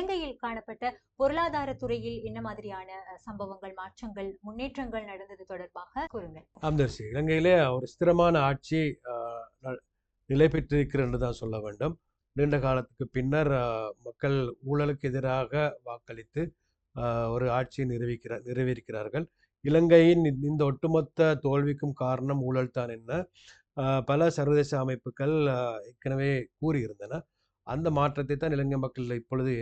இலங்கையில் காணப்பட்ட பொருளாதார துறையில் என்ன மாதிரியான சம்பவங்கள் மாற்றங்கள் முன்னேற்றங்கள் நடந்தது தொடர்பாக கூறுங்கள். ஆம்தர்சி இலங்கையிலே ஒரு ஸ்திரமான ஆட்சி நிலை பெற்றிருக்கிறது தான் சொல்ல வேண்டும். நீண்ட காலத்துக்கு பின்னர் மக்கள் ஊழலுக்கு எதிராக வாக்களித்து ஆஹ், ஒரு ஆட்சியை நிறுவிக்கிற நிறைவேறிக்கிறார்கள் இலங்கையின் இந்த- ஒட்டுமொத்த தோல்விக்கும் காரணம் ஊழல் தான் என்ன பல சர்வதேச அமைப்புகள் ஏற்கனவே கூறியிருந்தன. அந்த மாற்றத்தை தான் இலங்கை மக்கள் இப்பொழுது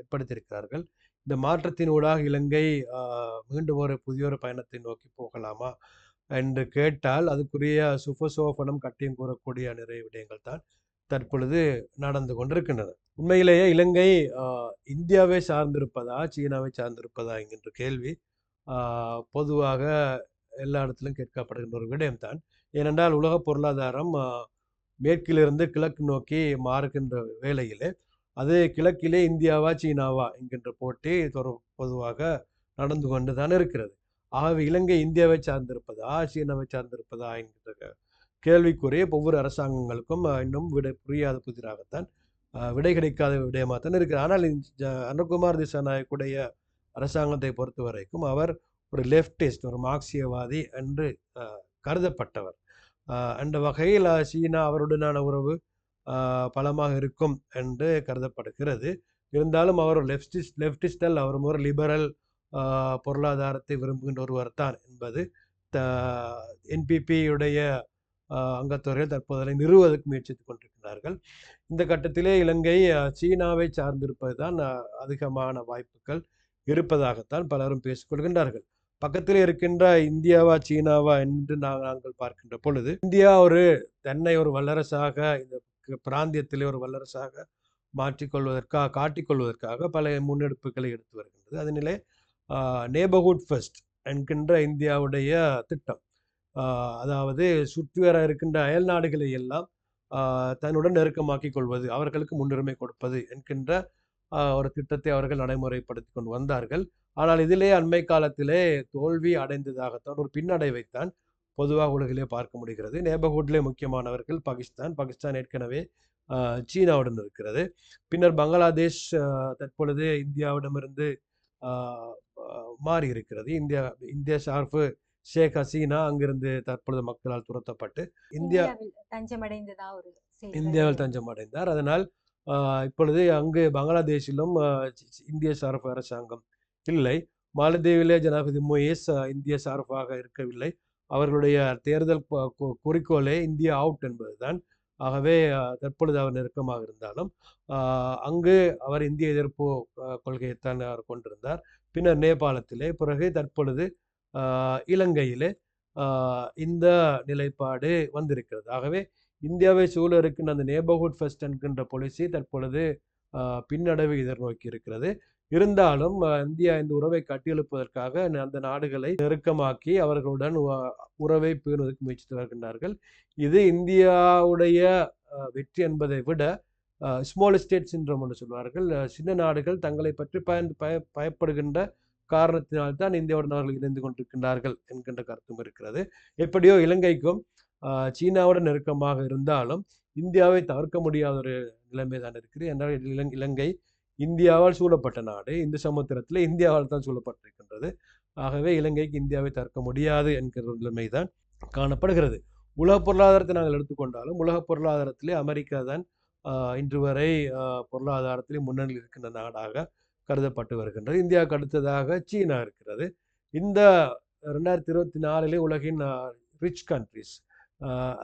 ஏற்படுத்தியிருக்கிறார்கள். இந்த மாற்றத்தினூடாக இலங்கை மீண்டும் ஒரு புதிய ஒரு பயணத்தை நோக்கி போகலாமா என்று கேட்டால் அதுக்குரிய சுபசோபனம் கட்டியம் கூறக்கூடிய நிறைய விடயங்கள் தான் தற்பொழுது நடந்து கொண்டிருக்கின்றன. உண்மையிலேயே இலங்கை இந்தியாவை சார்ந்திருப்பதா சீனாவை சார்ந்திருப்பதா என்கின்ற கேள்வி பொதுவாக எல்லா இடத்திலும் கேட்கப்படுகின்ற ஒரு விடயம்தான். ஏனென்றால் உலக பொருளாதாரம் மேற்கிலிருந்து கிழக்கு நோக்கி மாறுகின்ற வேளையிலே அது கிழக்கிலே இந்தியாவா சீனாவா என்கின்ற போட்டி பொதுவாக நடந்து கொண்டு தான் இருக்கிறது. ஆகவே இலங்கை இந்தியாவை சார்ந்திருப்பதா சீனாவை சார்ந்திருப்பதா என்கிற கேள்விக்குரிய ஒவ்வொரு அரசாங்கங்களுக்கும் இன்னும் விடை புரியாத புதிராகத்தான் விடை கிடைக்காத விடயமாக தான் இருக்குது. ஆனால் இந்த அனுகுமார் திசாநாயக்குடைய அரசாங்கத்தை பொறுத்த வரைக்கும் அவர் ஒரு லெப்டிஸ்ட் ஒரு மார்க்சியவாதி என்று கருதப்பட்டவர். அந்த வகையில் சீனா அவருடனான உறவு பலமாக இருக்கும் என்று கருதப்படுகிறது. இருந்தாலும் அவர் லெஃப்டிஸ்ட் லெஃப்டிஸ்டல் அவர் ஒரு லிபரல் பொருளாதாரத்தை விரும்புகின்ற ஒருவர் தான் என்பது த என்பிபியுடைய அங்கத்துறையில் தற்போது நிறுவதற்கு முயற்சித்துக் கொண்டிருக்கிறார்கள். இந்த கட்டத்திலே இலங்கை சீனாவை சார்ந்திருப்பது தான் அதிகமான வாய்ப்புகள் இருப்பதாகத்தான் பலரும் பேசிக்கொள்கின்றார்கள் பக்கத்தில் இருக்கின்ற இந்தியாவா சீனாவா என்று நாங்கள் பார்க்கின்ற பொழுது இந்தியா ஒரு தன்னை ஒரு வல்லரசாக இந்த பிராந்தியத்திலே ஒரு வல்லரசாக மாற்றிக்கொள்வதற்காக காட்டிக்கொள்வதற்காக பல முன்னெடுப்புகளை எடுத்து வருகின்றது. அதனிலே நேபர்ஹுட் ஃபர்ஸ்ட் என்கின்ற இந்தியாவுடைய திட்டம். அதாவது சுற்றி வர இருக்கின்ற அயல் நாடுகளை எல்லாம் தன்னுடன் நெருக்கமாக்கிக் கொள்வது அவர்களுக்கு முன்னுரிமை கொடுப்பது என்கின்ற ஒரு திட்டத்தை அவர்கள் நடைமுறைப்படுத்தி கொண்டு வந்தார்கள். ஆனால் இதிலே அண்மை காலத்திலே தோல்வி அடைந்ததாகத்தான் ஒரு பின்னடைவைத்தான் பொதுவாக உலகிலே பார்க்க முடிகிறது. நேபர்ஹுட்லே முக்கியமானவர்கள் பாகிஸ்தான் பாகிஸ்தான் ஏற்கனவே சீனாவுடன் இருக்கிறது. பின்னர் பங்களாதேஷ் தற்பொழுது இந்தியாவிடமிருந்து மாறி இருக்கிறது இந்தியா இந்திய சார்பு ஷேக் ஹசீனா அங்கிருந்து தற்பொழுது மக்களால் துரத்தப்பட்டு இந்தியா தஞ்சமடைந்ததா இந்தியாவில். தஞ்சம் அடைந்தார் அதனால் இப்பொழுது அங்கு பங்களாதேஷிலும் இந்திய சார்பு அரசாங்கம் இல்லை. மாலத்தீவிலே ஜனாதிபதி மொயேஸ் இந்திய சார்பாக இருக்கவில்லை. அவர்களுடைய தேர்தல் குறிக்கோளே இந்தியா அவுட் என்பதுதான். ஆகவே தற்பொழுது அவர் நெருக்கமாக இருந்தாலும் அங்கு அவர் இந்திய எதிர்ப்பு கொள்கையைத்தான் அவர் கொண்டிருந்தார். பின்னர் நேபாளத்திலே பிறகு தற்பொழுது இலங்கையிலே இந்த நிலைப்பாடு வந்திருக்கிறது. ஆகவே இந்தியாவை சூழ இருக்கின்ற அந்த நேபர்ஹுட் ஃபர்ஸ்ட் என்கின்ற பாலிசி தற்பொழுது ஆஹ் பின்னடைவை எதிர்நோக்கி இருக்கிறது. இருந்தாலும் இந்தியா இந்த உறவை கட்டியெழுப்பதற்காக அந்த நாடுகளை நெருக்கமாக்கி அவர்களுடன் உறவை பேணுவதற்கு முயற்சித்து வருகின்றார்கள். இது இந்தியாவுடைய வெற்றி என்பதை விட ஸ்மால் ஸ்டேட் சின்ரம் என்று சொல்வார்கள். சின்ன நாடுகள் தங்களை பற்றி பயந்து பய பயப்படுகின்ற காரணத்தினால்தான் இந்தியாவுடன் அவர்கள் இணைந்து கொண்டிருக்கின்றார்கள் என்கின்ற கருத்தும் இருக்கிறது. எப்படியோ இலங்கைக்கும் சீனாவோட சீனாவுடன் நெருக்கமாக இருந்தாலும் இந்தியாவை தவிர்க்க முடியாத ஒரு நிலைமை தான் இருக்குது. என்றால் இலங் இலங்கை இந்தியாவால் சூழப்பட்ட நாடு. இந்த சமுத்திரத்தில் இந்தியாவால் தான் சூழப்பட்டிருக்கின்றது. ஆகவே இலங்கைக்கு இந்தியாவை தவிர்க்க முடியாது என்கிற ஒரு நிலைமை தான் காணப்படுகிறது. உலக பொருளாதாரத்தை நாங்கள் எடுத்துக்கொண்டாலும் உலக பொருளாதாரத்திலே அமெரிக்கா தான் இன்று வரை பொருளாதாரத்திலே முன்னணியில் இருக்கின்ற நாடாக கருதப்பட்டு வருகின்றது. இந்தியாவுக்கு அடுத்ததாக சீனா இருக்கிறது. இந்த ரெண்டாயிரத்தி இருபத்தி நாலிலே உலகின் ரிச் கண்ட்ரிஸ்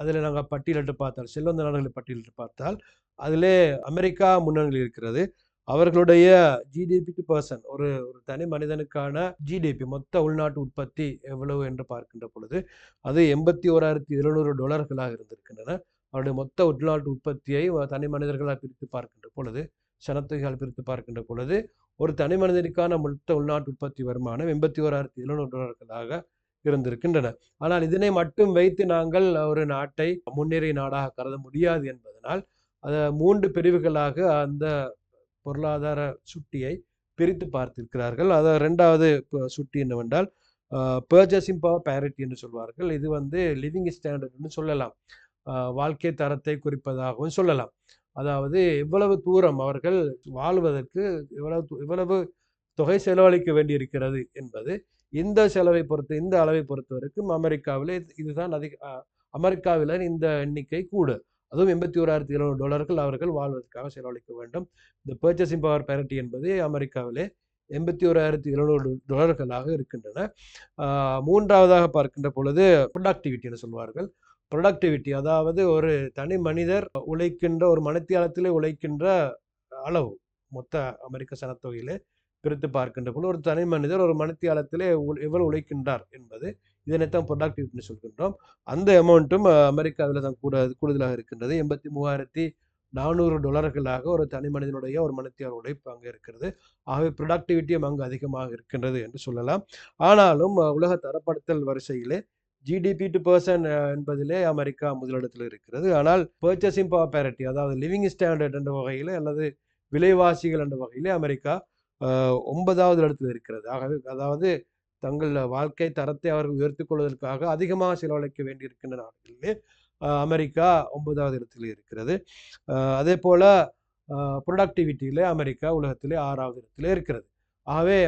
அதில் நாங்கள் பட்டியலிட்டு பார்த்தால் செல்வந்த நாடுகளை பட்டியலிட்டு பார்த்தால் அதிலே அமெரிக்கா முன்னணியில் இருக்கிறது. அவர்களுடைய ஜிடிபி டு பர்சன் ஒரு ஒரு தனி மனிதனுக்கான ஜிடிபி மொத்த உள்நாட்டு உற்பத்தி எவ்வளவு என்று பார்க்கின்ற பொழுது அது எண்பத்தி ஓராயிரத்தி எழுநூறு டாலர்களாக இருந்திருக்கின்றன. அவருடைய மொத்த உள்நாட்டு உற்பத்தியை தனி மனிதர்களாக பிரித்து பார்க்கின்ற பொழுது சனத்தொகையால் பிரித்து பார்க்கின்ற பொழுது ஒரு தனி மனிதனுக்கான மொத்த உள்நாட்டு உற்பத்தி வருமானம் எண்பத்தி ஓராயிரத்தி எழுநூறு டாலர்களாக இருந்திருக்கின்றன. ஆனால் இதனை மட்டும் வைத்து நாங்கள் ஒரு நாட்டை முன்னேறிய நாடாக கருத முடியாது என்பதனால் அதை மூன்று பிரிவுகளாக அந்த பொருளாதார சுட்டியை பிரித்து பார்த்திருக்கிறார்கள். அதை ரெண்டாவது சுட்டி என்னவென்றால் பர்ச்சேசிங் பவர் பேரிட்டி என்று சொல்வார்கள். இது வந்து லிவிங் ஸ்டாண்டர்ட்னு சொல்லலாம். வாழ்க்கை தரத்தை குறிப்பதாகவும் சொல்லலாம். அதாவது எவ்வளவு தூரம் அவர்கள் வாழ்வதற்கு எவ்வளவு து- எவ்வளவு தொகை செலவழிக்க வேண்டியிருக்கிறது என்பது இந்த செலவை பொறுத்து இந்த அளவை பொறுத்த வரைக்கும் அமெரிக்காவில் இதுதான் அதிக அமெரிக்காவில் இந்த எண்ணிக்கை கூடு. அதுவும் எண்பத்தி ஓராயிரத்தி எழுநூறு டாலர்கள் அவர்கள் வாழ்வதற்காக செலவழிக்க வேண்டும். இந்த பர்ச்சேசிங் பவர் பேரிட்டி என்பது அமெரிக்காவிலே எண்பத்தி ஓராயிரத்தி எழுநூறு டாலர்களாக இருக்கின்றன. மூன்றாவதாக பார்க்கின்ற பொழுது ப்ரொடக்டிவிட்டின்னு சொல்வார்கள். ப்ரொடக்டிவிட்டி அதாவது ஒரு தனி மனிதர் உழைக்கின்ற ஒரு மணித்தியாலத்திலே உழைக்கின்ற அளவு மொத்த அமெரிக்க சனத்தொகையிலே பிரித்து பார்க்கின்ற பொழுது ஒரு தனி மனிதர் ஒரு மணித்தியாலத்திலே உ- எவ்வளவு உழைக்கின்றார் என்பது இதனைத்தான் ப்ரொடக்டிவிட்டின்னு சொல்கின்றோம். அந்த அமௌண்ட்டும் அமெரிக்காவில் தான் கூட கூடுதலாக இருக்கின்றது. எண்பத்தி மூவாயிரத்தி நானூறு டாலர்களாக ஒரு தனி மனிதனுடைய ஒரு மனத்தியால் உழைப்பு அங்கே இருக்கிறது. ஆகவே ப்ரொடக்டிவிட்டியும் அங்கு அதிகமாக இருக்கின்றது என்று சொல்லலாம். ஆனாலும் உலக தரப்படுத்தல் வரிசையிலே ஜிடிபி டு பர்சன் என்பதிலே அமெரிக்கா முதலிடத்தில் இருக்கிறது. ஆனால் பர்ச்சேசிங் பவர் பேரிட்டி அதாவது லிவிங் ஸ்டாண்டர்ட் என்ற வகையில் அல்லது விலைவாசிகள் என்ற வகையிலே அமெரிக்கா ஒன்பதாவது இடத்தில் இருக்கிறது. ஆகவே அதாவது தங்கள் வாழ்க்கை தரத்தை அவர்கள் உயர்த்தி கொள்வதற்காக அதிகமாக செலவழிக்க வேண்டியிருக்கின்ற நாடுகளிலே அமெரிக்கா ஒன்பதாவது இடத்தில் இருக்கிறது. அதே போல் ப்ரொடக்டிவிட்டியிலே அமெரிக்கா உலகத்திலே ஆறாவது இடத்துல இருக்கிறது. ஆகவே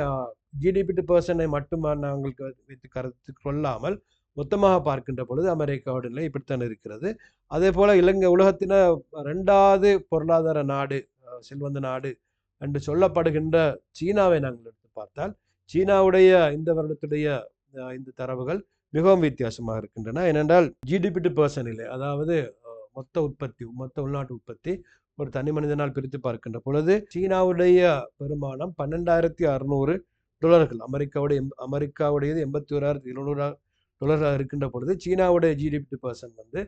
ஜிடிபி டு பர்சனை மட்டும் நாங்கள் வைத்து கருத்து கொள்ளாமல் மொத்தமாக பார்க்கின்ற பொழுது அமெரிக்காவோட நிலை இப்படித்தான் இருக்கிறது. அதே போல் இலங்கை உலகத்தின ரெண்டாவது பொருளாதார நாடு செல்வந்த நாடு என்று சொல்லப்படுகின்ற சீனாவை நாங்கள் எடுத்து பார்த்தால் சீனாவுடைய இந்த வருடத்துடைய இந்த தரவுகள் மிகவும் வித்தியாசமாக இருக்கின்றன. ஏனென்றால் ஜிடிபி டு இல்லை அதாவது மொத்த உற்பத்தி மொத்த உள்நாட்டு உற்பத்தி ஒரு தனி மனிதனால் பிரித்து பார்க்கின்ற பொழுது சீனாவுடைய பெருமானம் பன்னெண்டாயிரத்தி அறுநூறு டொலர்கள் அமெரிக்காவுடைய அமெரிக்காவுடையது எண்பத்தி ஓராயிரத்தி எழுநூறு டொலராக இருக்கின்ற பொழுது சீனாவுடைய ஜிடிபி டு பர்சன் வந்து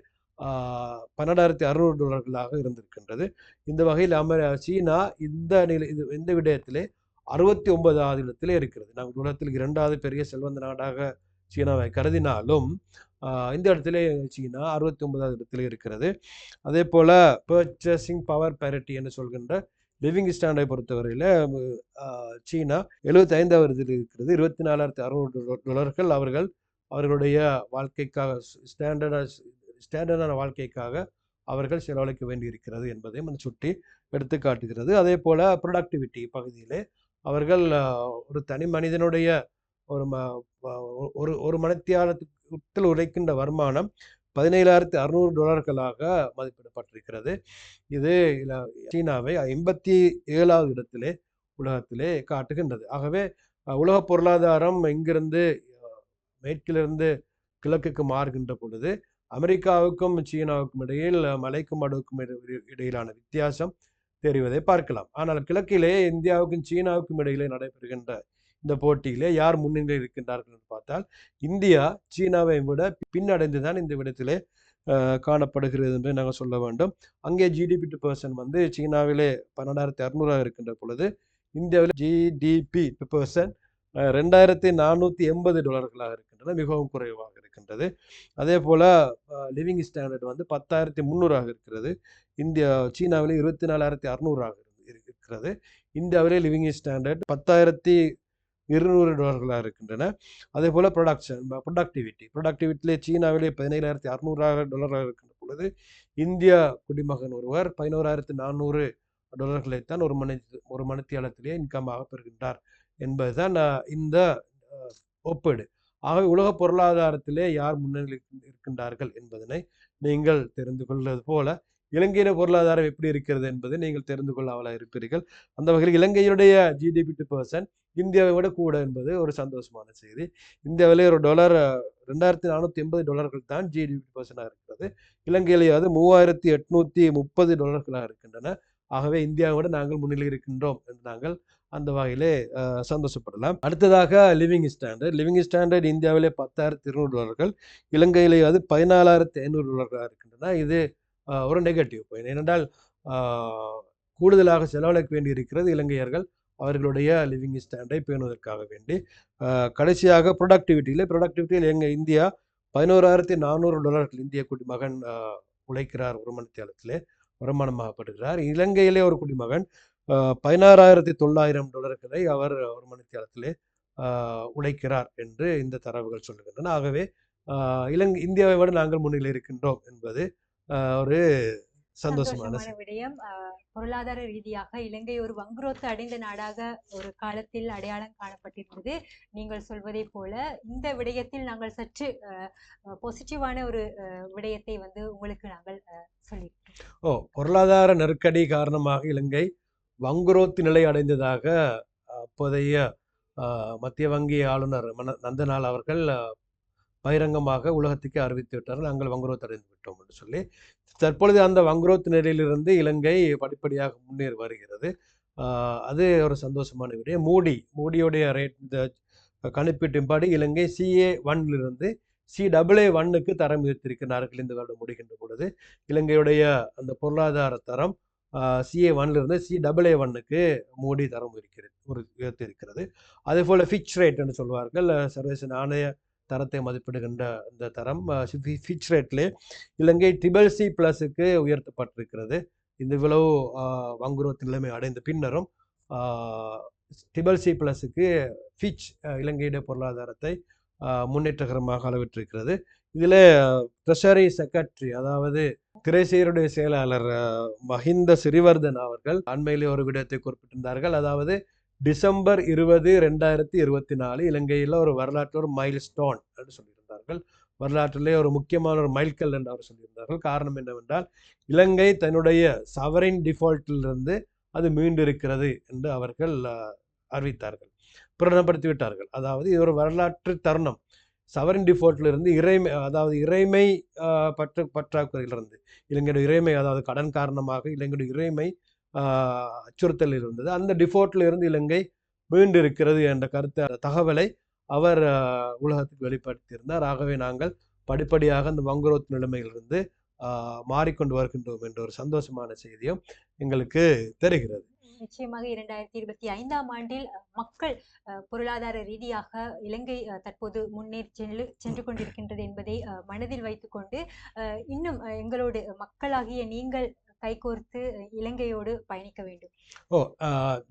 பன்னெண்டாயிரத்தி அறுநூறு டாலர்களாக இருந்திருக்கின்றது. இந்த வகையில் அமெ சீனா இந்த நிலை இது இந்த விடயத்திலே அறுபத்தி ஒன்பதாவது இடத்திலே இருக்கிறது. நாங்கள் உலகத்தில் இரண்டாவது பெரிய செல்வந்த நாடாக சீனாவை கருதினாலும் இந்த இடத்திலே சீனா அறுபத்தி ஒன்பதாவது இடத்திலே இருக்கிறது. அதே போல் பர்ச்சேசிங் பவர் பேரிட்டி என்று சொல்கின்ற லிவிங் ஸ்டாண்டை பொறுத்தவரையில் சீனா எழுபத்தி ஐந்தாவது இதில் இருக்கிறது. இருபத்தி நாலாயிரத்தி அறுநூறு டாலர்கள் அவர்கள் அவர்களுடைய வாழ்க்கைக்காக ஸ்டாண்டர்டாக ஸ்டாண்டர்டான வாழ்க்கைக்காக அவர்கள் செலவழிக்க வேண்டியிருக்கிறது என்பதையும் அந்த சுட்டி எடுத்து காட்டுகிறது. அதே போல ப்ரொடக்டிவிட்டி பகுதியிலே அவர்கள் ஒரு தனி மனிதனுடைய ஒரு ம ஒரு ஒரு மணித்தியாலத்தில் உழைக்கின்ற வருமானம் பதினேழாயிரத்தி அறுநூறு டாலர்களாக மதிப்பிடப்பட்டிருக்கிறது. இது சீனாவை எண்பத்தி ஏழாவது இடத்திலே உலகத்திலே காட்டுகின்றது. ஆகவே உலக பொருளாதாரம் இங்கிருந்து மேற்கிலிருந்து கிழக்குக்கு மாறுகின்ற பொழுது அமெரிக்காவுக்கும் சீனாவுக்கும் இடையில் மலைக்கும் மடுவுக்கும் இட- இடையிலான வித்தியாசம் தெரிவதை பார்க்கலாம். ஆனால் கிழக்கிலே இந்தியாவுக்கும் சீனாவுக்கும் இடையிலே நடைபெறுகின்ற இந்த போட்டியிலே யார் முன்னிலை இருக்கின்றார்கள் என்று பார்த்தால் இந்தியா சீனாவை விட பின்னடைந்து தான் இந்த விடத்திலே காணப்படுகிறது என்று நாங்கள் சொல்ல வேண்டும். அங்கே ஜிடிபி டு பர்சன் வந்து சீனாவிலே பன்னெண்டாயிரத்தி அறுநூறாக இருக்கின்ற பொழுது இந்தியாவில் ஜிடிபி டு பர்சன் ரெண்டாயிரத்தி நானூற்றி எண்பது டாலர்களாக இருக்கின்றன மிகவும் குறைவாக இருக்கின்றது. அதே போல் லிவிங் ஸ்டாண்டர்ட் வந்து பத்தாயிரத்தி முந்நூறாக இருக்கிறது. இந்தியா சீனாவில் இருபத்தி நாலாயிரத்தி அறுநூறாக இருக்கிறது. இந்தியாவிலே லிவிங் ஸ்டாண்டர்ட் பத்தாயிரத்தி இருநூறு டாலர்களாக இருக்கின்றன. அதே போல் ப்ரொடக்ஷன் ப்ரொடக்டிவிட்டி. ப்ரொடக்டிவிட்டியிலே சீனாவிலே பதினேழாயிரத்தி அறுநூறாக டாலராக இருக்கின்ற பொழுது இந்திய குடிமகன் ஒருவர் பதினோராயிரத்தி நானூறு டாலர்களைத்தான் ஒரு மணி ஒரு மணித்தியாலத்திலே இன்கமாக பெறுகின்றார். என்பதுதான் நான் இந்த ஒப்பீடு. ஆகவே உலக பொருளாதாரத்திலே யார் முன்னணி இருக்கின்றார்கள் என்பதனை நீங்கள் தெரிந்து கொள்வது போல இலங்கையின பொருளாதாரம் எப்படி இருக்கிறது என்பதை நீங்கள் தெரிந்து கொள்ள இருப்பீர்கள். அந்த வகையில் இலங்கையுடைய ஜிடிபி டு பர்சன்ட் இந்தியாவை விட கூட என்பது ஒரு சந்தோஷமான செய்தி. இந்தியாவில் ஒரு டாலர் ரெண்டாயிரத்தி நானூற்றி எண்பது டாலர்கள் தான் ஜிடிபி பர்சனாக இருக்கிறது. இலங்கையிலேயாவது மூவாயிரத்தி எட்நூற்றி முப்பது டாலர்களாக இருக்கின்றன. ஆகவே இந்தியாவை விட நாங்கள் முன்னிலை இருக்கின்றோம் என்று நாங்கள் அந்த வகையிலே சந்தோஷப்படலாம். அடுத்ததாக லிவிங் ஸ்டாண்டர்ட் லிவிங் ஸ்டாண்டர்ட் இந்தியாவிலே பத்தாயிரத்தி இருநூறு டாலர்கள் இலங்கையிலே அது பதினாலாயிரத்தி ஐநூறு டாலர்களாக இருக்கின்றன. இது ஒரு நெகட்டிவ் பாயிண்ட் ஏனென்றால் கூடுதலாக செலவழிக்க வேண்டி இருக்கிறது இலங்கையர்கள் அவர்களுடைய லிவிங் ஸ்டாண்டை பேணுவதற்காக வேண்டி. கடைசியாக ப்ரொடக்டிவிட்டியில் ப்ரொடக்டிவிட்டியில் எங்கள் இந்தியா பதினோராயிரத்தி நானூறு டாலர்கள் இந்திய குடிமகன் உழைக்கிறார் ஒரு தேலத்திலே வருமானமாகப்படுகிறார். இலங்கையிலே ஒரு குடிமகன் பதினாறாயிரத்தி தொள்ளாயிரம் டாலர்களை அவர் ஒரு மணித்தியாலத்திலே உழைக்கிறார் என்று இந்த தரவுகள் சொல்லுகின்றன. ஆகவே இலங்கை இந்தியாவை விட நாங்கள் முன்னிலை இருக்கின்றோம் என்பது ஒரு சந்தோஷமான விடயம். பொருளாதார ரீதியாக இலங்கை ஒரு வங்குரோத்து அடைந்த நாடாக ஒரு காலத்தில் அடையாளம் காணப்பட்டிருந்தது. நீங்கள் சொல்வதை போல இந்த விடயத்தில் நாங்கள் சற்று பாசிட்டிவான ஒரு விடயத்தை வந்து உங்களுக்கு நாங்கள் சொல்லியிருக்கோம் ஓ பொருளாதார நெருக்கடி காரணமாக இலங்கை வங்குரோத்து நிலை அடைந்ததாக அப்போதைய மத்திய வங்கி ஆளுநர் மன நந்தலால் அவர்கள் பகிரங்கமாக உலகத்துக்கே அறிவித்து விட்டார்கள். நாங்கள் வங்குரோத் அடைந்து விட்டோம் என்று சொல்லி தற்பொழுது அந்த வங்குரோத் நிலையிலிருந்து இலங்கை படிப்படியாக முன்னேறி வருகிறது. அது ஒரு சந்தோஷமான விடயம். மூடி மோடியுடைய ரேட் இந்த கணிப்பீட்டின்படி இலங்கை சிஏ ஒன்லிருந்து சி டபுள் ஏ ஒன்னுக்கு தரம் உயர்த்திருக்கிறார்கள் இந்த வருடம் முடிகின்ற பொழுது. இலங்கையுடைய அந்த பொருளாதார தரம் சிஏ ஒன்லிருந்து சி டபுள் ஏ ஒன்னுக்கு மோடி தரம் இருக்கிறது ஒரு உயர்த்தி இருக்கிறது அதே போல் ஃபிக்ஸ் ரேட் என்று சொல்வார்கள். சர்வதேச நாணய தரத்தை மதிப்பிடுகின்ற இந்த தரம் ஃபிச் ரேட்லே இலங்கை ட்ரிபிள் சி ப்ளஸுக்கு உயர்த்தப்பட்டிருக்கிறது. இந்த இவ்வளவு ஆஹ், வங்குரோத்து நிலைமை அடைந்த பின்னரும் ட்ரிபிள் சி ப்ளஸுக்கு ஃபிச் இலங்கையுடைய பொருளாதாரத்தை முன்னேற்றகரமாக அளவிட்டிருக்கிறது. இதில் ட்ரெஷரி செக்ரட்டரி அதாவது திரைசீருடைய செயலாளர் மஹிந்த சிறிவர்தன் அவர்கள் அண்மையிலே ஒரு விடயத்தை குறிப்பிட்டிருந்தார்கள். அதாவது டிசம்பர் இருபது ரெண்டாயிரத்தி இருபத்தி நாலு இலங்கையில் ஒரு வரலாற்று ஒரு மைல் ஸ்டோன் என்று சொல்லியிருந்தார்கள். வரலாற்றிலே ஒரு முக்கியமான ஒரு மைல்கல் என்று அவர் சொல்லியிருந்தார்கள். காரணம் என்னவென்றால் இலங்கை தன்னுடைய சவரின் டிஃபால்ட்டிலிருந்து அது மீண்டிருக்கிறது என்று அவர்கள் அறிவித்தார்கள். பிரகடனப்படுத்தி விட்டார்கள் அதாவது இது ஒரு வரலாற்று தருணம். சவரின் டிஃபால்ட்டிலிருந்து இறைமை அதாவது இறைமை பற்று பற்றாக்குறையிலிருந்து. இலங்கையோட இறைமை அதாவது கடன் காரணமாக இலங்கையோட இறைமை அச்சுறுத்தல் இருந்தது. அந்த டிஃபோர்ட்டில் இருந்து இலங்கை மீண்டு இருக்கிறது என்ற கருத்து தகவலை அவர் உலகத்துக்கு வெளிப்படுத்தியிருந்தார். ஆகவே நாங்கள் படிப்படியாக அந்த வங்குரோத் நிலைமையிலிருந்து மாறிக்கொண்டு வருகின்றோம் என்ற ஒரு சந்தோஷமான செய்தியும் எங்களுக்கு தெரிகிறது. நிச்சயமாக இரண்டாயிரத்தி இருபத்தி ஐந்தாம் ஆண்டில் மக்கள் பொருளாதார ரீதியாக இலங்கை தற்போது முன்னேறி சென்று சென்று கொண்டிருக்கின்றது என்பதை மனதில் வைத்துக்கொண்டு இன்னும் எங்களோடு மக்களாகிய நீங்கள் கைகோர்த்து இலங்கையோடு பயணிக்க வேண்டும். ஓ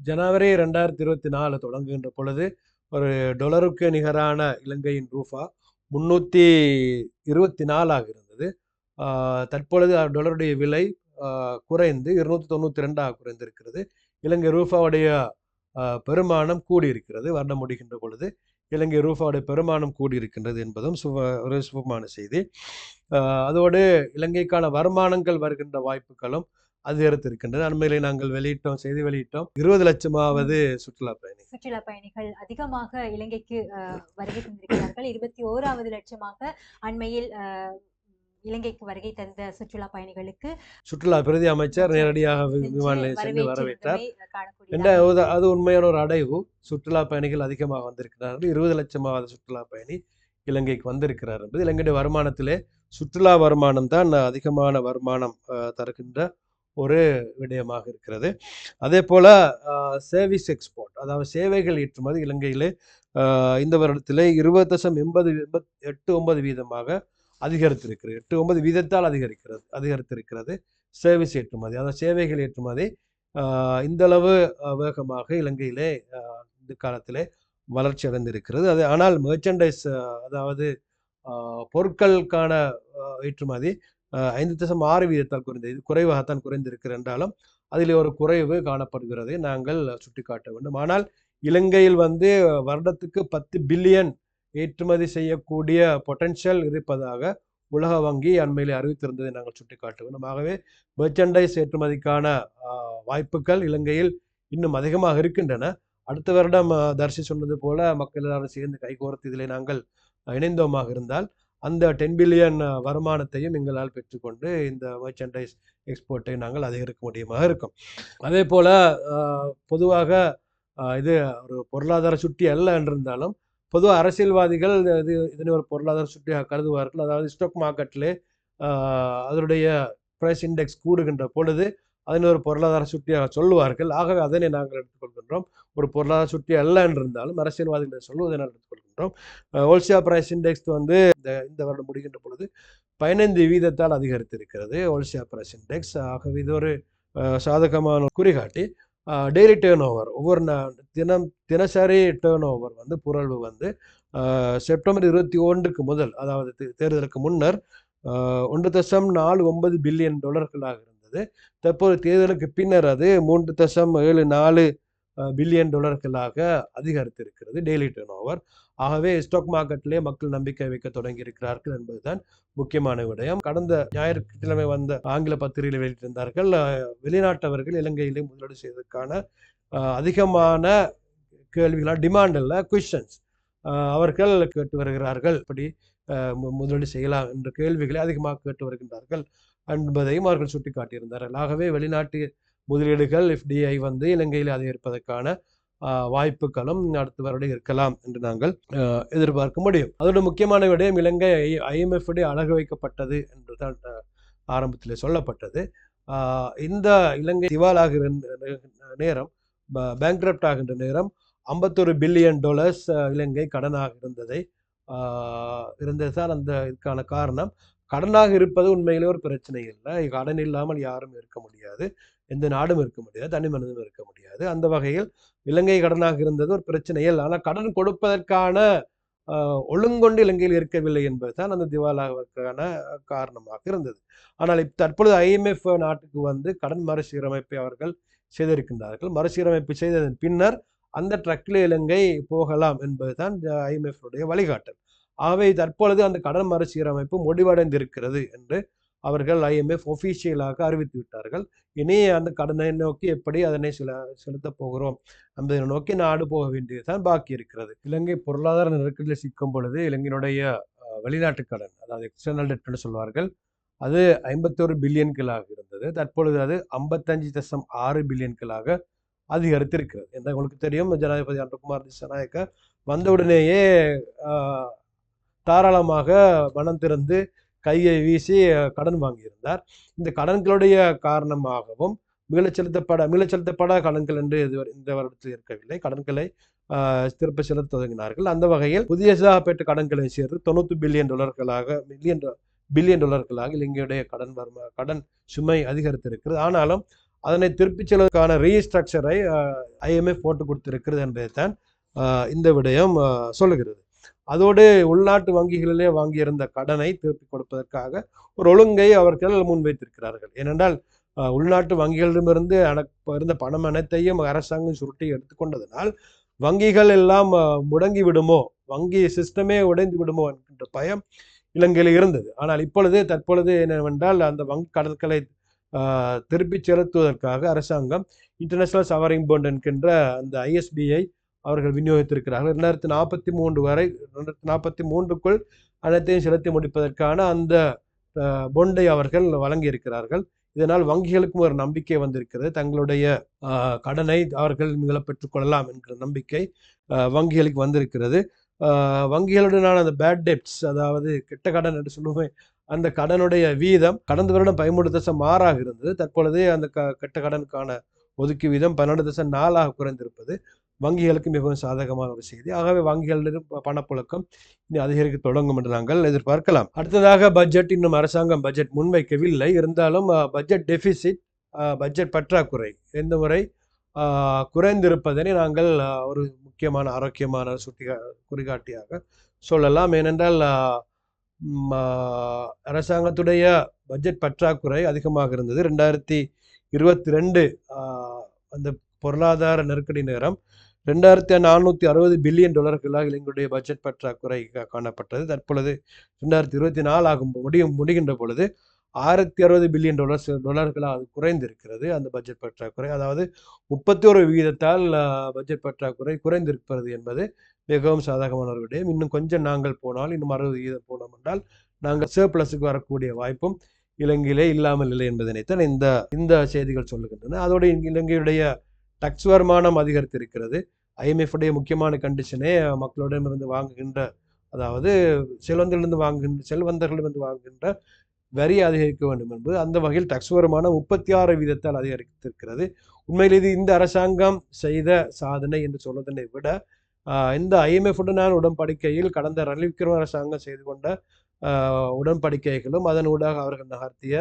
ஜனவரி ரெண்டாயிரத்தி இருபத்தி நாலு தொடங்குகின்ற பொழுது ஒரு டொலருக்கு நிகரான இலங்கையின் ரூபா முன்னூற்றி இருபத்தி நாலாக இருந்தது. தற்பொழுது டொலருடைய விலை குறைந்து இருநூத்தி தொண்ணூற்றி ரெண்டாக குறைந்திருக்கிறது. இலங்கை ரூபாவுடைய பெருமானம் கூடியிருக்கிறது வருடம் முடிகின்ற பொழுது. இலங்கை ரூபாவுடைய பெருமானம் கூடியிருக்கின்றது என்பதும் சுப ஒரு சுபமான செய்தி. அதோடு இலங்கைக்கான வருமானங்கள் வருகின்ற வாய்ப்புகளும் அதிகரித்திருக்கின்றன அண்மையிலே நாங்கள் வெளியிட்டோம் செய்தி வெளியிட்டோம். இருபது லட்சமாவது சுற்றுலா பயணி சுற்றுலா பயணிகள் அதிகமாக இலங்கைக்கு வருகை தந்திருக்கிறார்கள். இருபத்தி ஓராவது லட்சமாக அண்மையில் இலங்கைக்கு வருகை தந்த சுற்றுலா பயணிகளுக்கு சுற்றுலா பிரதி அமைச்சர் நேரடியாக விமான நிலையம் சென்று வரவேற்றார். என்ற அது உண்மையான ஒரு அடைவு. சுற்றுலா பயணிகள் அதிகமாக வந்திருக்கிறார்கள். இருபது லட்சமாவது சுற்றுலா பயணி இலங்கைக்கு வந்திருக்கிறார் என்பது. இலங்கையுடைய வருமானத்திலே சுற்றுலா வருமானம் தான் அதிகமான வருமானம் தருகின்ற ஒரு விடயமாக இருக்கிறது. அதே போல சர்வீஸ் எக்ஸ்போர்ட் அதாவது சேவைகள் ஏற்றுமதி இலங்கையிலே இந்த வருடத்திலே இருபது தசம் எண்பது எண்பத் எட்டு ஒன்பது வீதமாக அதிகரித்திருக்கிறது. எட்டு ஒன்பது வீதத்தால் அதிகரிக்கிறது அதிகரித்திருக்கிறது. சேவை ஏற்றுமதி. அதாவது சேவைகள் ஏற்றுமதி இந்தளவு வேகமாக இலங்கையிலே இந்த காலத்திலே வளர்ச்சி அடைந்திருக்கிறது. அது ஆனால் மெர்ச்சன்டைஸ் அதாவது பொருட்களுக்கான ஏற்றுமதி ஐந்து தசம் ஆறு வீதத்தால் குறைந்தது இது குறைவாகத்தான் குறைந்திருக்கிறது என்றாலும் அதில் ஒரு குறைவு காணப்படுகிறதை. நாங்கள் சுட்டிக்காட்ட வேண்டும். ஆனால் இலங்கையில் வந்து வருடத்துக்கு பத்து பில்லியன் ஏற்றுமதி செய்யக்கூடிய பொட்டென்ஷியல் இருப்பதாக உலக வங்கி அண்மையில் அறிவித்திருந்ததை நாங்கள் சுட்டிக்காட்டுவோம் ஆகவே மெர்ச்சன்டைஸ் ஏற்றுமதிக்கான வாய்ப்புகள் இலங்கையில் இன்னும் அதிகமாக இருக்கின்றன. அடுத்த வருடம் தரிசி சொன்னது போல மக்கள் எல்லாரும் சேர்ந்து கைகோர்த்து இதில் நாங்கள் இணைந்தோமாக இருந்தால் அந்த டென் பில்லியன் வருமானத்தையும் எங்களால் பெற்றுக்கொண்டு இந்த மர்ச்சன்டைஸ் எக்ஸ்போர்ட்டை நாங்கள் அதிகரிக்க முடியுமாக இருக்கும். அதே போல் பொதுவாக இது ஒரு பொருளாதார சுட்டி அல்ல என்றிருந்தாலும் பொதுவாக அரசியல்வாதிகள் இது இதனை ஒரு பொருளாதார சுட்டியாக கருதுவார்கள். அதாவது ஸ்டாக் மார்க்கெட்டில் அதனுடைய ப்ரைஸ் இண்டெக்ஸ் கூடுகின்ற பொழுது அதனை ஒரு பொருளாதார சுட்டியாக சொல்லுவார்கள். ஆகவே அதனை நாங்கள் எடுத்துக்கொள்கின்றோம். ஒரு பொருளாதார சுட்டி அல்ல என்றிருந்தாலும் அரசியல்வாதிகள் சொல்லுவதை நாங்கள் எடுத்துக்கொள்கின்றோம். ஹோல்சியா ப்ரைஸ் இண்டெக்ஸ் வந்து இந்த இந்த வருடம் முடிகின்ற பொழுது பதினைந்து வீதத்தால் அதிகரித்திருக்கிறது ஹோல்சியா ப்ரைஸ் இண்டெக்ஸ் ஆகவே இது ஒரு சாதகமான குறிகாட்டி. டெய்லி டேர்ன் ஓவர் ஒவ்வொரு தினம் தினசரி டேர்ன் ஓவர் வந்து புரள்வு வந்து செப்டம்பர் இருபத்தி ஒன்றுக்கு முதல் அதாவது தே- தேர்தலுக்கு முன்னர் ஒன்று தசம் நாலு ஒன்பது பில்லியன் டாலர்களாக இருந்தது. தற்போது தேர்தலுக்கு பின்னர் அது மூன்று தசம் ஏழு நாலு பில்லியன் டாலர்களாக அதிகரித்திருக்கிறது. டெய்லி டர்ன் ஓவர் ஆகவே ஸ்டாக் மார்க்கெட்டிலே மக்கள் நம்பிக்கை வைக்க தொடங்கி இருக்கிறார்கள் என்பதுதான் முக்கியமான விடயம். கடந்த ஞாயிற்றுக்கிழமை வந்த ஆங்கில பத்திரிகையில் வெளியிட்டிருந்தார்கள் வெளிநாட்டவர்கள் இலங்கையிலே முதலீடு செய்வதற்கான அதிகமான கேள்விகளாக டிமாண்ட் இல்லை கொஷன்ஸ் அவர்கள் கேட்டு வருகிறார்கள் இப்படி முதலீடு செய்யலாம் என்ற கேள்விகளை அதிகமாக கேட்டு வருகின்றார்கள் என்பதையும் அவர்கள் சுட்டிக்காட்டியிருந்தார்கள். ஆகவே வெளிநாட்டு முதலீடுகள் எஃப்டிஐ வந்து இலங்கையில் அதிகரிப்பதற்கான வாய்ப்புகளும் அடுத்த வருடம் இருக்கலாம் என்று நாங்கள் எதிர்பார்க்க முடியும். அதோட முக்கியமான விடயம் இலங்கை ஐஎம்எஃப் அழகு வைக்கப்பட்டது என்றுதான் தான் ஆரம்பத்தில் சொல்லப்பட்டது. இந்த இலங்கை திவாலாகிற நேரம் பேங்க்ரப்ட் ஆகின்ற நேரம் ஐம்பத்தொரு பில்லியன் டாலர்ஸ் இலங்கை கடனாக இருந்ததை ஆஹ், இருந்தது தான் அந்த இதுக்கான காரணம். கடனாக இருப்பது உண்மையிலே ஒரு பிரச்சனை இல்லை. கடன் இல்லாமல் யாரும் இருக்க முடியாது. எந்த நாடும் இருக்க முடியாது தனி மனிதனும் இருக்க முடியாது. அந்த வகையில் இலங்கை கடனாக இருந்தது ஒரு பிரச்சனையில் ஆனால் கடன் கொடுப்பதற்கான ஒழுங்கொண்டு இலங்கையில் இருக்கவில்லை என்பதுதான் அந்த திவாலாவிற்கான காரணமாக இருந்தது. ஆனால் இப் தற்பொழுது ஐஎம்எஃப் நாட்டுக்கு வந்து கடன் மறுசீரமைப்பை அவர்கள் செய்திருக்கின்றார்கள். மறுசீரமைப்பு செய்ததன் பின்னர் அந்த ட்ரக்கில் இலங்கை போகலாம் என்பதுதான் ஐஎம்எஃப்னுடைய வழிகாட்டல். ஆகவே தற்பொழுது அந்த கடன் மறுசீரமைப்பு முடிவடைந்திருக்கிறது என்று அவர்கள் ஐஎம்எஃப் ஒஃபிஷியலாக அறிவித்து விட்டார்கள். இனி அந்த கடனை நோக்கி எப்படி அதனை செல செலுத்தப் போகிறோம்? அந்த நோக்கி நாடு போக வேண்டியதுதான் பாக்கி இருக்கிறது. இலங்கை பொருளாதார நெருக்கடியில் சிக்கும் பொழுது இலங்கையினுடைய வெளிநாட்டு கடன் அதாவது எக்ஸ்டர்னல் டெட்னு சொல்வார்கள் அது ஐம்பத்தோரு பில்லியன்களாக இருந்தது. தற்பொழுது அது ஐம்பத்தஞ்சு தசம் ஆறு பில்லியன்களாக அதிகரித்திருக்கிறது. என்ன உங்களுக்கு தெரியும் ஜனாதிபதி அன்றகுமார் திசாநாயக்க வந்தவுடனேயே தாராளமாக மனம் திறந்து கையை வீசி கடன் வாங்கியிருந்தார். இந்த கடன்களுடைய காரணமாகவும் மீளச் செலுத்தப்பட மீளச் செலுத்தப்பட கடன்கள் என்று இதுவரை இந்த வருடத்தில் இருக்கவில்லை. கடன்களை திருப்ப செலுத்த தொடங்கினார்கள் அந்த வகையில் புதியதாக பெற்ற கடன்களை சேர்த்து தொண்ணூற்றி பில்லியன் டாலர்களாக மில்லியன் பில்லியன் டாலர்களாக இலங்கையுடைய கடன் வரும கடன் சுமை அதிகரித்திருக்கிறது. ஆனாலும் அதனை திருப்பிச் செல்வதற்கான ரீஸ்ட்ரக்சரை ஐஎம்எஃப் போட்டு கொடுத்திருக்கிறது என்பதைத்தான் இந்த விடயம் சொல்லுகிறது. அதோடு உள்நாட்டு வங்கிகளிலே வாங்கியிருந்த கடனை திருப்பி கொடுப்பதற்காக ஒரு ஒழுங்கை அவர்கள் முன்வைத்திருக்கிறார்கள். ஏனென்றால் உள்நாட்டு வங்கிகளிடமிருந்து இருந்த பணம் அனைத்தையும் அரசாங்கம் சுருட்டி எடுத்துக்கொண்டதனால் வங்கிகள் எல்லாம் முடங்கி விடுமோ வங்கி சிஸ்டமே உடைந்து விடுமோ என்கின்ற பயம் இலங்கையில் இருந்தது. ஆனால் இப்பொழுது தற்பொழுது என்னவென்றால் அந்த வங்கி கடற்களை திருப்பிச் செலுத்துவதற்காக அரசாங்கம் இன்டர்நேஷனல் சவரிங் போண்ட் என்கின்ற அந்த ஐஎஸ்பிஐ அவர்கள் விநியோகித்திருக்கிறார்கள். ரெண்டாயிரத்தி நாற்பத்தி மூன்று வரை ரெண்டாயிரத்தி நாற்பத்தி மூன்றுக்குள் அனைத்தையும் செலுத்தி முடிப்பதற்கான அந்த பொண்டை அவர்கள் வழங்கியிருக்கிறார்கள். இதனால் வங்கிகளுக்கும் ஒரு நம்பிக்கை வந்திருக்கிறது. தங்களுடைய கடனை அவர்கள் மீள பெற்றுக்கொள்ளலாம் என்கிற நம்பிக்கை வங்கிகளுக்கு வந்திருக்கிறது. வங்கிகளுடனான அந்த பேட் டெப்ட்ஸ் அதாவது கெட்ட கடன் என்று சொல்லுவேன் அந்த கடனுடைய வீதம் கடந்த வருடம் பதிமூணு தசம் ஆறாக இருந்தது. தற்பொழுது அந்த க கெட்ட கடனுக்கான ஒதுக்கி வீதம் பன்னெண்டு தசம் நாலாக குறைந்திருப்பது. வங்கிகளுக்கு மிகவும் சாதகமான ஒரு செய்தி. ஆகவே வங்கிகளிடம் பணப்புழக்கம் இனி அதிகரிக்க தொடங்கும் என்று நாங்கள் எதிர்பார்க்கலாம். அடுத்ததாக பட்ஜெட். இன்னும் அரசாங்கம் பட்ஜெட் முன்வைக்கவில்லை. இருந்தாலும் பட்ஜெட் டெபிசிட் பட்ஜெட் பற்றாக்குறை இந்த முறை குறைந்திருப்பதனை நாங்கள் ஒரு முக்கியமான ஆரோக்கியமான சுட்டி குறிகாட்டியாக சொல்லலாம். ஏனென்றால் அரசாங்கத்துடைய பட்ஜெட் பற்றாக்குறை அதிகமாக இருந்தது. ரெண்டாயிரத்தி இருபத்தி ரெண்டு அந்த பொருளாதார நெருக்கடி நேரம் ரெண்டாயிரத்தி நானூற்றி அறுபது பில்லியன் டாலர்களாக எங்களுடைய பட்ஜெட் பற்றாக்குறை காணப்பட்டது. தற்பொழுது ரெண்டாயிரத்தி இருபத்தி நாலு ஆகும் முடியும் முடிகின்ற பொழுது ஆயிரத்தி அறுபது பில்லியன் டாலர்ஸ் டாலர்களாக அது குறைந்திருக்கிறது அந்த பட்ஜெட் பற்றாக்குறை. அதாவது முப்பத்தி ஒரு விகிதத்தால் பட்ஜெட் பற்றாக்குறை குறைந்திருக்கிறது என்பது மிகவும் சாதகமான விடயம் இன்னும் கொஞ்சம் நாங்கள் போனால் இன்னும் அறுபது வீதம் போனோம் என்றால் நாங்கள் சர்ப்ளஸுக்கு வரக்கூடிய வாய்ப்பும் இலங்கையிலே இல்லாமல் இல்லை என்பதனைத்தான் இந்த இந்த செய்திகள் சொல்லுகின்றன. அதோடு இலங்கையுடைய டக்ஸ் வருமானம் அதிகரித்திருக்கிறது. ஐஎம்எஃப்டைய முக்கியமான கண்டிஷனே மக்களிடமிருந்து வாங்குகின்ற அதாவது செல்வந்திலிருந்து வாங்குகின்ற செல்வந்தர்களிடமிருந்து வாங்குகின்ற வரி அதிகரிக்க வேண்டும் என்பது அந்த வகையில் டக்ஸ் வருமானம் முப்பத்தி ஆறு வீதத்தால் அதிகரித்திருக்கிறது. உண்மையில் இது இந்த அரசாங்கம் செய்த சாதனை என்று சொல்வதனை விட இந்த IMF உடன்படிக்கையில் கடந்த ரணில் விக்ரம அரசாங்கம் செய்து கொண்ட உடன்படிக்கைகளும் அதன் ஊடாக அவர்கள் நகர்த்திய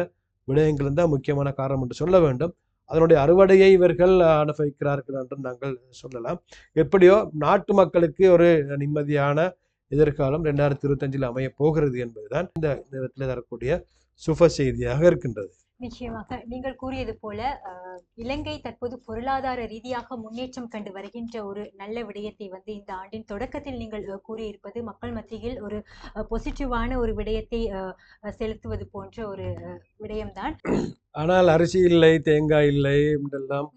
விடயங்களும் தான் முக்கியமான காரணம் என்று சொல்ல வேண்டும். அதனுடைய அறுவடையை இவர்கள் அனுபவிக்கிறார்கள் என்று நாங்கள் சொல்லலாம். எப்படியோ நாட்டு மக்களுக்கு ஒரு நிம்மதியான எதிர்காலம் ரெண்டாயிரத்தி இருபத்தஞ்சில் அமைய போகிறது என்பதுதான் இந்த நேரத்தில் தரக்கூடிய சுப செய்தியாக இருக்கின்றது. நிச்சயமாக. நீங்கள் கூறியது போல இலங்கை தற்போது பொருளாதார ரீதியாக முன்னேற்றம் கண்டு வருகின்ற ஒரு நல்ல விடயத்தை வந்து இந்த ஆண்டின் தொடக்கத்தில் நீங்கள் கூறியிருப்பது மக்கள் மத்தியில் ஒரு பொசிட்டிவான ஒரு விடயத்தை செலுத்துவது போன்ற ஒரு விடயம்தான். ஆனால் அரிசி இல்லை தேங்காய் இல்லை என்றெல்லாம்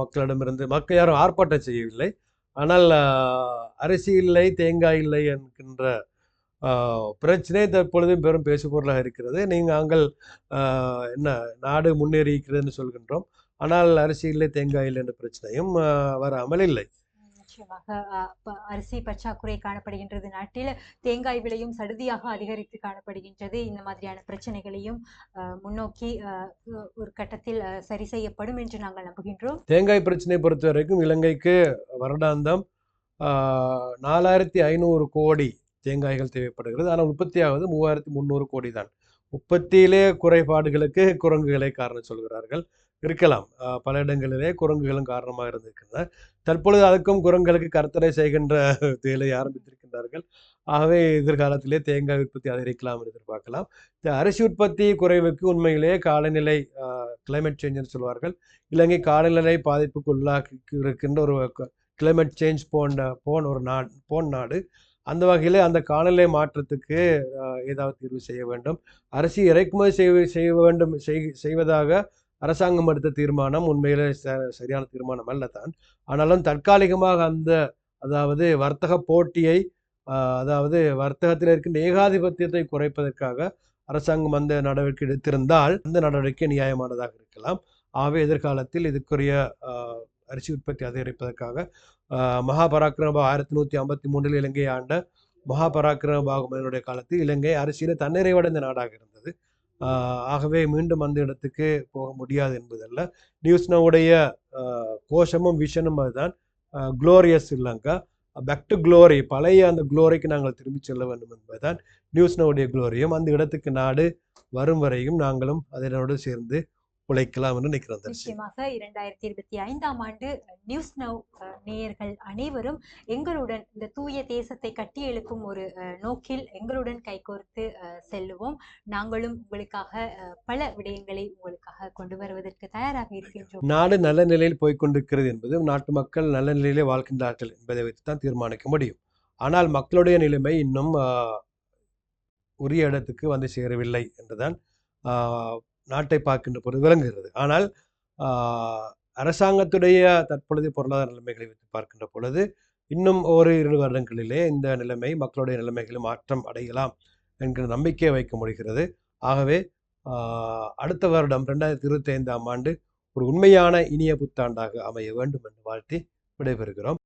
மக்களிடமிருந்து மக்கள் யாரும் ஆர்ப்பாட்டம் செய்யவில்லை. ஆனால் அரிசி இல்லை தேங்காய் இல்லை என்கின்ற பிரச்சனை தற்பொழுது பெரும் பேசுபொருளாக இருக்கிறது. நீங்கள் நாங்கள் என்ன நாடு முன்னேறி இருக்கிறதுன்னு சொல்கின்றோம். ஆனால் அரிசி இல்லை தேங்காய் இல்லை என்ற பிரச்சனையும் வராமல் இல்லை நிச்சயமாக அரிசி பற்றாக்குறை காணப்படுகின்றது நாட்டில். தேங்காய் விலையும் சடுதியாக அதிகரித்து காணப்படுகின்றது. இந்த மாதிரியான பிரச்சனைகளையும் முன்னோக்கி ஒரு கட்டத்தில் சரி செய்யப்படும் என்று நாங்கள் நம்புகின்றோம். தேங்காய் பிரச்சனையை பொறுத்த வரைக்கும் இலங்கைக்கு வருடாந்தம் நாலாயிரத்தி ஐநூறு கோடி தேங்காய்கள் தேவைப்படுகிறது. ஆனால் உற்பத்தியாவது மூவாயிரத்தி முந்நூறு கோடி தான் உற்பத்தியிலே குறைபாடுகளுக்கு குரங்குகளை காரணம் சொல்கிறார்கள். இருக்கலாம். பல இடங்களிலே குரங்குகளும் காரணமாக இருந்திருக்கின்றன. தற்பொழுது அதுக்கும் குரங்குகளுக்கு கர்த்தரை செய்கின்ற வேலை ஆரம்பித்திருக்கின்றார்கள். ஆகவே எதிர்காலத்திலே தேங்காய் உற்பத்தி அதிகரிக்கலாம் என்று எதிர்பார்க்கலாம். இந்த அரிசி உற்பத்தி குறைவுக்கு உண்மையிலேயே காலநிலை கிளைமேட் சேஞ்ச் சொல்வார்கள். இலங்கை காலநிலை பாதிப்புக்கு உள்ளாக்கி இருக்கின்ற ஒரு கிளைமேட் சேஞ்ச் போன்ற போன ஒரு நாடு போன் நாடு அந்த வகையில் அந்த காலநிலை மாற்றத்துக்கு ஏதாவது தீர்வு செய்ய வேண்டும். அரிசி இறக்குமதி செய்வ செய்ய வேண்டும் செய்- செய்வதாக அரசாங்கம் எடுத்த தீர்மானம் உண்மையிலே ச- சரியான தீர்மானம் அல்ல தான். ஆனாலும் தற்காலிகமாக அந்த அதாவது வர்த்தக போட்டியை அதாவது வர்த்தகத்தில் இருக்கின்ற ஏகாதிபத்தியத்தை குறைப்பதற்காக அரசாங்கம் அந்த நடவடிக்கை எடுத்திருந்தால் அந்த நடவடிக்கை நியாயமானதாக இருக்கலாம். ஆகவே எதிர்காலத்தில் இதுக்குரிய அரிசி உற்பத்தி அதிகரிப்பதற்காக ஆஹ், மகாபராக்கிரம ஆயிரத்தி நூற்றி ஐம்பத்தி மூன்றில் இலங்கை ஆண்ட மகாபராக்கிரம பாகுமனுடைய காலத்தில் இலங்கை அரிசியில் தன்னிறைவடைந்த நாடாக இருந்தது. ஆகவே மீண்டும் அந்த இடத்துக்கு போக முடியாது என்பதல்ல. நியூஸ்னவுடைய கோஷமும் விஷனும் அதுதான். Glorious Sri Lanka back to glory பழைய அந்த குளோரிக்கு நாங்கள் திரும்பி செல்ல வேண்டும் என்பதுதான் நியூஸ்னவுடைய குளோரியும். அந்த இடத்துக்கு நாடு வரும் வரையும் நாங்களும் அதனோடு சேர்ந்து உழைக்கலாம் தரிசி நிச்சயமாக இரண்டாயிரத்தி இருபத்தி ஐந்தாம் ஆண்டு நியூஸ் நவ் நேயர்கள் அனைவரும் எங்களுடன் இந்த தூய தேசத்தை கட்டி எழுப்பும் ஒரு நோக்கில் எங்களுடன் கைகோர்த்து செல்லுவோம். நாங்களும் உங்களுக்காக பல விடயங்களை உங்களுக்காக கொண்டு வருவதற்கு தயாராக இருக்கின்றோம். நாடு நல்ல நிலையில் போய்க்கொண்டிருக்கிறது என்பது நாட்டு மக்கள் நல்ல நிலையிலே வாழ்கின்றார்கள் என்பதை வைத்து தான் தீர்மானிக்க முடியும். ஆனால் மக்களுடைய நிலைமை இன்னும் உரிய இடத்துக்கு வந்து சேரவில்லை என்றுதான் நாட்டை பார்க்கின்ற பொழுது விளங்குகிறது. ஆனால் அரசாங்கத்துடைய தற்பொழுதைய பொருளாதார நிலைமைகளை வைத்து பார்க்கின்ற பொழுது இன்னும் ஒரு இரு வருடங்களிலே இந்த நிலைமை மக்களுடைய நிலைமைகளில் மாற்றம் அடையலாம் என்கிற நம்பிக்கையை வைக்க முடிகிறது. ஆகவே அடுத்த வருடம் ரெண்டாயிரத்தி இருபத்தி ஐந்தாம் ஆண்டு ஒரு உண்மையான இனிய புத்தாண்டாக அமைய வேண்டும் என்று வாழ்த்தி விடைபெறுகிறோம்.